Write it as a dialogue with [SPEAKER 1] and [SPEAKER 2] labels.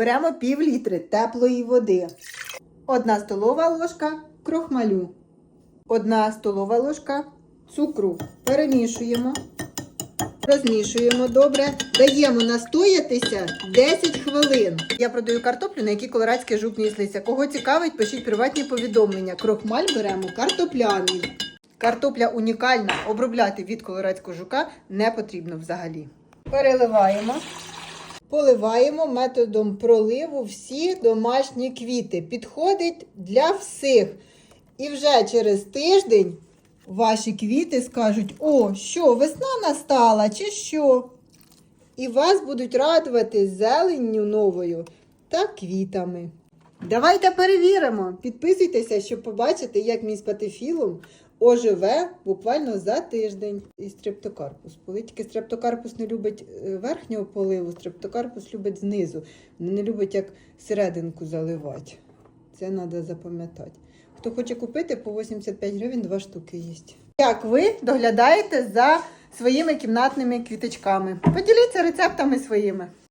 [SPEAKER 1] Беремо пів літри теплої води. Одна столова ложка крохмалю. Одна столова ложка цукру. Перемішуємо. Розмішуємо добре. Даємо настоятися 10 хвилин. Я продаю картоплю, на якій колорадський жук міслиться. Кого цікавить, пишіть приватні повідомлення. Крохмаль беремо картопляний. Картопля унікальна, обробляти від колорадського жука не потрібно взагалі. Переливаємо. Поливаємо методом проливу всі домашні квіти. Підходить для всіх. І вже через тиждень ваші квіти скажуть: о, що, весна настала, чи що? І вас будуть радувати зеленню новою та квітами. Давайте перевіримо. Підписуйтеся, щоб побачити, як мій спатифілум оживе буквально за тиждень. І стрептокарпус. Коли стрептокарпус не любить е, верхнього поливу, стрептокарпус любить знизу. Не любить як серединку заливати. Це треба запам'ятати. Хто хоче купити, по 85 гривень два штуки є. Як ви доглядаєте за своїми кімнатними квіточками? Поділіться рецептами своїми.